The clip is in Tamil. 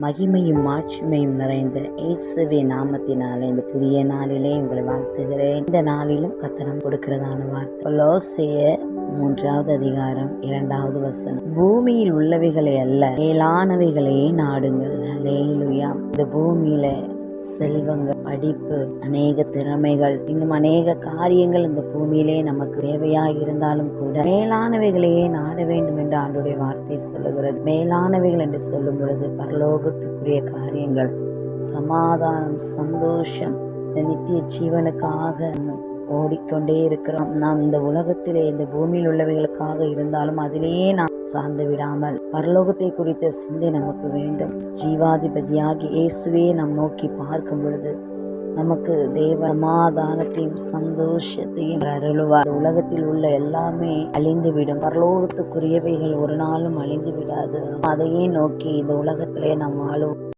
மகிமையும் மாட்சிமையும் நிறைந்த இயேசுவே நாமத்தினால இந்த புதிய நாளிலே உங்களை வாழ்த்துகிறேன். இந்த நாளிலும் கத்தனம் கொடுக்கிறதான வார்த்தை. லோசைய மூன்றாவது அதிகாரம் இரண்டாவது வசனம். பூமியில் உள்ளவைகளை அல்ல மேலானவைகளையே நாடுங்கள். அலேலுயா இந்த பூமியில செல்வங்கள் படிப்பு அநேக திறமைகள் இன்னும் அநேக காரியங்கள் இந்த பூமியிலே நமக்கு தேவையாக இருந்தாலும் கூட மேலானவைகளையே நாட வேண்டும் என்று ஆண்டுடைய வார்த்தை சொல்லுகிறது. மேலானவைகள் என்று சொல்லும் பொழுது பரலோகத்துக்குரிய காரியங்கள் சமாதானம் சந்தோஷம் நித்திய ஜீவனுக்காக ஓடிக்கொண்டே இருக்கிறோம். நாம் இந்த உலகத்திலே இந்த பூமியில் உள்ளவைகளுக்காக இருந்தாலும் அதிலேயே நாம் சார்ந்து விடாமல் பரலோகத்தை குறித்த சிந்தை நமக்கு வேண்டும். ஜீவாதிபதியாகி இயேசுவே நாம் நோக்கி பார்க்கும் பொழுது நமக்கு தேவ சமாதானத்தையும் சந்தோஷத்தையும் அருளுவார். உலகத்தில் உள்ள எல்லாமே அழிந்துவிடும். பரலோகத்துக்குரியவைகள் ஒரு நாளும் அழிந்து விடாது அதையே நோக்கி இந்த உலகத்திலே நாம் வாழும்